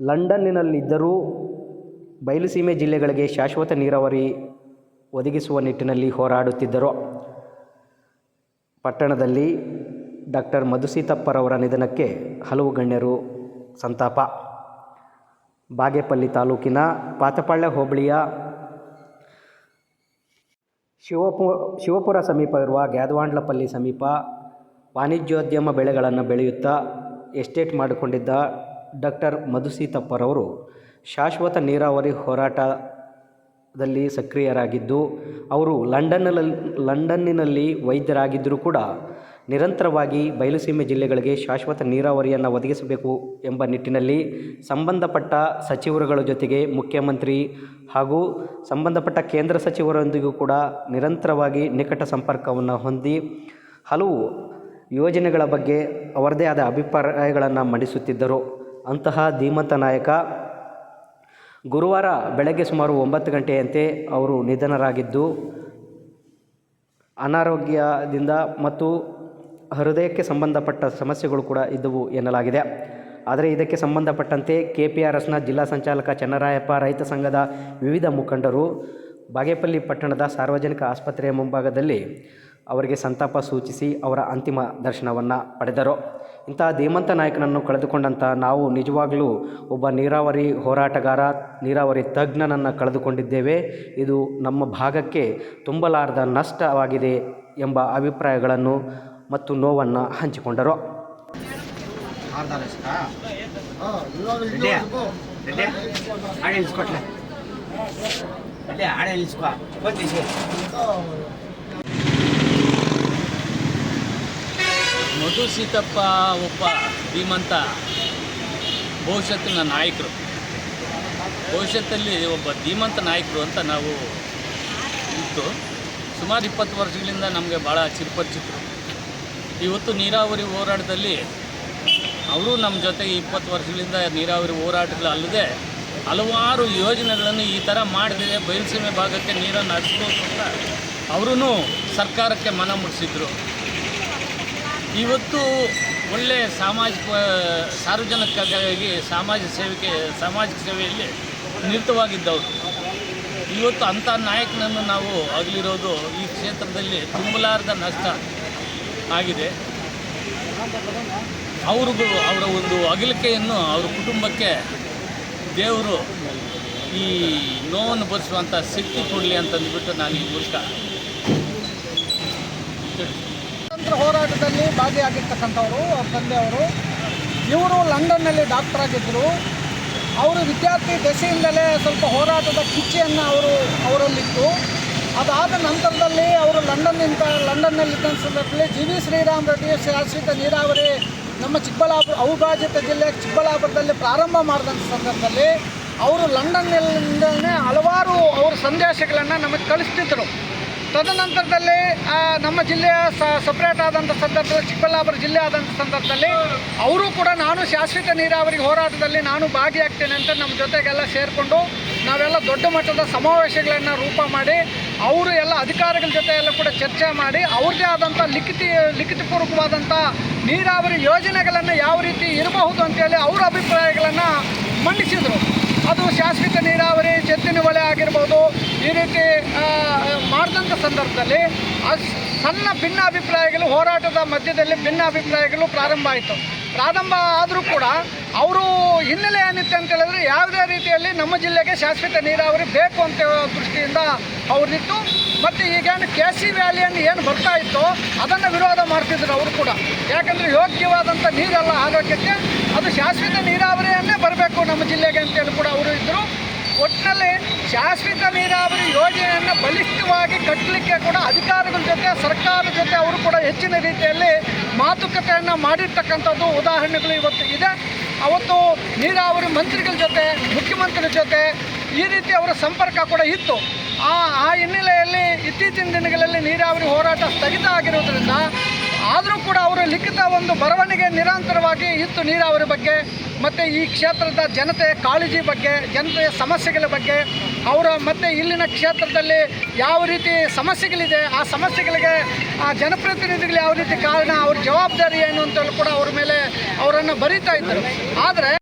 ಲಂಡನ್ನಿನಲ್ಲಿದ್ದರೂ ಬಯಲುಸೀಮೆ ಜಿಲ್ಲೆಗಳಿಗೆ ಶಾಶ್ವತ ನೀರಾವರಿ ಒದಗಿಸುವ ನಿಟ್ಟಿನಲ್ಲಿ ಹೋರಾಡುತ್ತಿದ್ದರು. ಪಟ್ಟಣದಲ್ಲಿ ಡಾಕ್ಟರ್ ಮಧುಸೀತಪ್ಪರವರ ನಿಧನಕ್ಕೆ ಹಲವು ಗಣ್ಯರು ಸಂತಾಪ. ಬಾಗೇಪಲ್ಲಿ ತಾಲೂಕಿನ ಪಾತಪಾಳ್ಯ ಹೋಬಳಿಯ ಶಿವಪು, ಶಿವಪುರ ಸಮೀಪ ಇರುವ ಗ್ಯಾದವಾಂಡ್ಲಪಲ್ಲಿ ಸಮೀಪ ವಾಣಿಜ್ಯೋದ್ಯಮ ಬೆಳೆಗಳನ್ನು ಬೆಳೆಯುತ್ತಾ ಎಸ್ಟೇಟ್ ಮಾಡಿಕೊಂಡಿದ್ದ ಡಾಕ್ಟರ್ ಮಧುಸೀತಪ್ಪರವರು ಶಾಶ್ವತ ನೀರಾವರಿ ಹೋರಾಟದಲ್ಲಿ ಸಕ್ರಿಯರಾಗಿದ್ದು, ಅವರು ಲಂಡನ್ನಲ್ಲಿ, ಲಂಡನ್ನಿನಲ್ಲಿ ವೈದ್ಯರಾಗಿದ್ದರೂ ಕೂಡ ನಿರಂತರವಾಗಿ ಬಯಲುಸೀಮೆ ಜಿಲ್ಲೆಗಳಿಗೆ ಶಾಶ್ವತ ನೀರಾವರಿಯನ್ನು ಒದಗಿಸಬೇಕು ಎಂಬ ನಿಟ್ಟಿನಲ್ಲಿ ಸಂಬಂಧಪಟ್ಟ ಸಚಿವರುಗಳ ಜೊತೆಗೆ ಮುಖ್ಯಮಂತ್ರಿ ಹಾಗೂ ಸಂಬಂಧಪಟ್ಟ ಕೇಂದ್ರ ಸಚಿವರೊಂದಿಗೂ ಕೂಡ ನಿರಂತರವಾಗಿ ನಿಕಟ ಸಂಪರ್ಕವನ್ನು ಹೊಂದಿ ಹಲವು ಯೋಜನೆಗಳ ಬಗ್ಗೆ ಅವರದೇ ಆದ ಅಭಿಪ್ರಾಯಗಳನ್ನು ಮಂಡಿಸುತ್ತಿದ್ದರು. ಅಂತಹ ಧೀಮಂತ ನಾಯಕ ಗುರುವಾರ ಬೆಳಗ್ಗೆ ಸುಮಾರು ಒಂಬತ್ತು ಗಂಟೆಯಂತೆ ಅವರು ನಿಧನರಾಗಿದ್ದು, ಅನಾರೋಗ್ಯದಿಂದ ಮತ್ತು ಹೃದಯಕ್ಕೆ ಸಂಬಂಧಪಟ್ಟ ಸಮಸ್ಯೆಗಳು ಕೂಡ ಇದ್ದವು ಎನ್ನಲಾಗಿದೆ. ಆದರೆ ಇದಕ್ಕೆ ಸಂಬಂಧಪಟ್ಟಂತೆ ಕೆ ಪಿ ಆರ್ ಎಸ್ನ ಜಿಲ್ಲಾ ಸಂಚಾಲಕ ಚನ್ನರಾಯಪ್ಪ, ರೈತ ಸಂಘದ ವಿವಿಧ ಮುಖಂಡರು, ಬಾಗೇಪಲ್ಲಿ ಪಟ್ಟಣದ ಸಾರ್ವಜನಿಕ ಆಸ್ಪತ್ರೆಯ ಮುಂಭಾಗದಲ್ಲಿ ಅವರಿಗೆ ಸಂತಾಪ ಸೂಚಿಸಿ ಅವರ ಅಂತಿಮ ದರ್ಶನವನ್ನು ಪಡೆದರು. ಇಂಥ ಧೀಮಂತ ನಾಯಕನನ್ನು ಕಳೆದುಕೊಂಡಂಥ ನಾವು ನಿಜವಾಗಲೂ ಒಬ್ಬ ನೀರಾವರಿ ಹೋರಾಟಗಾರ, ನೀರಾವರಿ ತಜ್ಞನನ್ನು ಕಳೆದುಕೊಂಡಿದ್ದೇವೆ. ಇದು ನಮ್ಮ ಭಾಗಕ್ಕೆ ತುಂಬಲಾರದ ನಷ್ಟವಾಗಿದೆ ಎಂಬ ಅಭಿಪ್ರಾಯಗಳನ್ನು ಮತ್ತು ನೋವನ್ನು ಹಂಚಿಕೊಂಡರು. ಮಧು ಸೀತಪ್ಪ, ಒಬ್ಬ ಧೀಮಂತ, ಭವಿಷ್ಯತ್ತಿನ ನಾಯಕರು. ಭವಿಷ್ಯತ್ತಲ್ಲಿ ಒಬ್ಬ ಧೀಮಂತ ನಾಯಕರು ಅಂತ ನಾವು ಇತ್ತು. ಸುಮಾರು ಇಪ್ಪತ್ತು ವರ್ಷಗಳಿಂದ ನಮಗೆ ಭಾಳ ಚಿರಪರಿಚಿತರು. ಇವತ್ತು ನೀರಾವರಿ ಹೋರಾಟದಲ್ಲಿ ಅವರು ನಮ್ಮ ಜೊತೆಗೆ ಇಪ್ಪತ್ತು ವರ್ಷಗಳಿಂದ ನೀರಾವರಿ ಹೋರಾಟಗಳು ಅಲ್ಲದೆ ಹಲವಾರು ಯೋಜನೆಗಳನ್ನು ಈ ಥರ ಮಾಡಿದರೆ ಬಯಲುಸೀಮೆ ಭಾಗಕ್ಕೆ ನೀರನ್ನು ಹರಿಸ್ಬೋದು ಅಂತ ಅವರೂ ಸರ್ಕಾರಕ್ಕೆ ಮನ ಮುಟ್ಟಿಸಿದ್ರು. ಇವತ್ತು ಒಳ್ಳೆಯ ಸಾಮಾಜಿಕ ಸಾರ್ವಜನಿಕವಾಗಿ ಸಾಮಾಜಿಕ ಸೇವೆಗೆ ಸಾಮಾಜಿಕ ಸೇವೆಯಲ್ಲಿ ನಿರತವಾಗಿದ್ದವರು. ಇವತ್ತು ಅಂಥ ನಾಯಕನನ್ನು ನಾವು ಅಗಲಿರೋದು ಈ ಕ್ಷೇತ್ರದಲ್ಲಿ ತುಂಬಲಾರದ ನಷ್ಟ ಆಗಿದೆ. ಅವ್ರಿಗೂ ಅವರ ಒಂದು ಅಗಲಿಕೆಯನ್ನು ಅವರ ಕುಟುಂಬಕ್ಕೆ ದೇವರು ಈ ನೋವನ್ನು ಭರಿಸುವಂಥ ಶಕ್ತಿ ಕೊಡಲಿ ಅಂತಂದ್ಬಿಟ್ಟು ನಾನು ಈ ಮೂಲಕ ಸ್ವಾತಂತ್ರ್ಯ ಹೋರಾಟದಲ್ಲಿ ಭಾಗಿಯಾಗಿರ್ತಕ್ಕಂಥವರು, ಅವ್ರ ತಂದೆಯವರು ಇವರು ಲಂಡನ್ನಲ್ಲಿ ಡಾಕ್ಟರ್ ಆಗಿದ್ದರು ಅವರು ವಿದ್ಯಾರ್ಥಿ ದೆಸೆಯಿಂದಲೇ ಸ್ವಲ್ಪ ಹೋರಾಟದ ಕಿಚ್ಚೆಯನ್ನು ಅವರು ಅವರಲ್ಲಿತ್ತು. ಅದಾದ ನಂತರದಲ್ಲಿ ಅವರು ಲಂಡನ್ನಿಂದ ಲಂಡನ್ನಲ್ಲಿದ್ದ ಸಂದರ್ಭದಲ್ಲಿ ಜಿ ವಿ ಶ್ರೀರಾಮ್ ರೆಡ್ಡಿ ಶಾಶ್ವತ ನೀರಾವರಿ ನಮ್ಮ ಚಿಕ್ಕಬಳ್ಳಾಪುರ ಅವಿಭಾಜಿತ ಜಿಲ್ಲೆ ಚಿಕ್ಕಬಳ್ಳಾಪುರದಲ್ಲಿ ಪ್ರಾರಂಭ ಮಾಡಿದಂಥ ಸಂದರ್ಭದಲ್ಲಿ ಅವರು ಲಂಡನ್ನಿಂದಲೇ ಹಲವಾರು ಅವರ ಸಂದೇಶಗಳನ್ನು ನಮಗೆ ಕಳಿಸ್ತಿದ್ದರು ತದನಂತರದಲ್ಲಿ ನಮ್ಮ ಜಿಲ್ಲೆಯ ಸಪ್ರೇಟ್ ಆದಂಥ ಸಂದರ್ಭದಲ್ಲಿ, ಚಿಕ್ಕಬಳ್ಳಾಪುರ ಜಿಲ್ಲೆ ಆದಂಥ ಸಂದರ್ಭದಲ್ಲಿ, ಅವರು ಕೂಡ ನಾನು ಶಾಶ್ವತ ನೀರಾವರಿ ಹೋರಾಟದಲ್ಲಿ ನಾನು ಭಾಗಿಯಾಗ್ತೇನೆ ಅಂತ ನಮ್ಮ ಜೊತೆಗೆಲ್ಲ ಸೇರಿಕೊಂಡು ನಾವೆಲ್ಲ ದೊಡ್ಡ ಮಟ್ಟದ ಸಮಾವೇಶಗಳನ್ನು ರೂಪ ಮಾಡಿ, ಅವರು ಎಲ್ಲ ಅಧಿಕಾರಿಗಳ ಜೊತೆ ಎಲ್ಲ ಕೂಡ ಚರ್ಚೆ ಮಾಡಿ, ಅವ್ರದ್ದೇ ಆದಂಥ ಲಿಖಿತ ಲಿಖಿತಪೂರ್ವಕವಾದಂಥ ನೀರಾವರಿ ಯೋಜನೆಗಳನ್ನು ಯಾವ ರೀತಿ ಇರಬಹುದು ಅಂತೇಳಿ ಅವರ ಅಭಿಪ್ರಾಯಗಳನ್ನು ಮಂಡಿಸಿದರು. ಅದು ಶಾಶ್ವತ ನೀರಾವರಿ ಚೆತ್ತಿನ ಹೊಳೆ ಆಗಿರ್ಬೋದು, ಈ ರೀತಿ ಮಾಡಿದಂಥ ಸಂದರ್ಭದಲ್ಲಿ ಸಣ್ಣ ಭಿನ್ನ ಅಭಿಪ್ರಾಯಗಳು ಹೋರಾಟದ ಮಧ್ಯದಲ್ಲಿ ಭಿನ್ನ ಅಭಿಪ್ರಾಯಗಳು ಪ್ರಾರಂಭ ಆಯಿತು. ಪ್ರಾರಂಭ ಆದರೂ ಕೂಡ ಅವರು ಹಿನ್ನೆಲೆ ಏನಿತ್ತು ಅಂತ ಹೇಳಿದ್ರೆ ಯಾವುದೇ ರೀತಿಯಲ್ಲಿ ನಮ್ಮ ಜಿಲ್ಲೆಗೆ ಶಾಶ್ವತ ನೀರಾವರಿ ಬೇಕು ಅಂತ ದೃಷ್ಟಿಯಿಂದ ಅವ್ರನ್ನಿತ್ತು ಮತ್ತು ಈಗೇನು ಕೆ ಸಿ ವ್ಯಾಲಿಯನ್ನು ಏನು ಬರ್ತಾ ಇತ್ತು ಅದನ್ನು ವಿರೋಧ ಮಾಡ್ತಿದ್ರು ಅವರು ಕೂಡ. ಯಾಕಂದರೆ ಯೋಗ್ಯವಾದಂಥ ನೀರೆಲ್ಲ ಆರೋಗ್ಯಕ್ಕೆ ಅದು ಶಾಶ್ವತ ನೀರಾವರಿಯನ್ನೇ ಬರಬೇಕು ನಮ್ಮ ಜಿಲ್ಲೆಗೆ ಅಂತೇಳಿ ಕೂಡ ಅವರು ಇದ್ದರು ಒಟ್ಟಿನಲ್ಲಿ ಶಾಶ್ವತ ನೀರಾವರಿ ಯೋಜನೆಯನ್ನು ಬಲಿಷ್ಠವಾಗಿ ಕಟ್ಟಲಿಕ್ಕೆ ಕೂಡ ಅಧಿಕಾರಿಗಳ ಜೊತೆ, ಸರ್ಕಾರದ ಜೊತೆ ಅವರು ಕೂಡ ಹೆಚ್ಚಿನ ರೀತಿಯಲ್ಲಿ ಮಾತುಕತೆಯನ್ನು ಮಾಡಿರ್ತಕ್ಕಂಥದ್ದು ಉದಾಹರಣೆಗಳು ಇವತ್ತು ಇದೆ. ಅವತ್ತು ನೀರಾವರಿ ಮಂತ್ರಿಗಳ ಜೊತೆ, ಮುಖ್ಯಮಂತ್ರಿಗಳ ಜೊತೆ ಈ ರೀತಿ ಅವರ ಸಂಪರ್ಕ ಕೂಡ ಇತ್ತು. ಆ ಆ ಹಿನ್ನೆಲೆಯಲ್ಲಿ ಇತ್ತೀಚಿನ ದಿನಗಳಲ್ಲಿ ನೀರಾವರಿ ಹೋರಾಟ ಸ್ಥಗಿತ ಆಗಿರೋದ್ರಿಂದ ಆದರೂ ಕೂಡ ಅವರು ಲಿಖಿತ ಒಂದು ಬರವಣಿಗೆ ನಿರಂತರವಾಗಿ ಇತ್ತು ನೀರಾವರಿ ಬಗ್ಗೆ, ಮತ್ತು ಈ ಕ್ಷೇತ್ರದ ಜನತೆಯ ಕಾಳಜಿ ಬಗ್ಗೆ, ಜನತೆಯ ಸಮಸ್ಯೆಗಳ ಬಗ್ಗೆ, ಅವರ ಮತ್ತು ಇಲ್ಲಿನ ಕ್ಷೇತ್ರದಲ್ಲಿ ಯಾವ ರೀತಿ ಸಮಸ್ಯೆಗಳಿದೆ, ಆ ಸಮಸ್ಯೆಗಳಿಗೆ, ಆ ಜನಪ್ರತಿನಿಧಿಗಳು ಯಾವ ರೀತಿ ಕಾರಣ, ಅವ್ರ ಜವಾಬ್ದಾರಿ ಏನು ಅಂತೇಳಿ ಕೂಡ ಅವ್ರ ಮೇಲೆ ಅವರನ್ನು ಬರೀತಾ ಇದ್ದರು. ಆದರೆ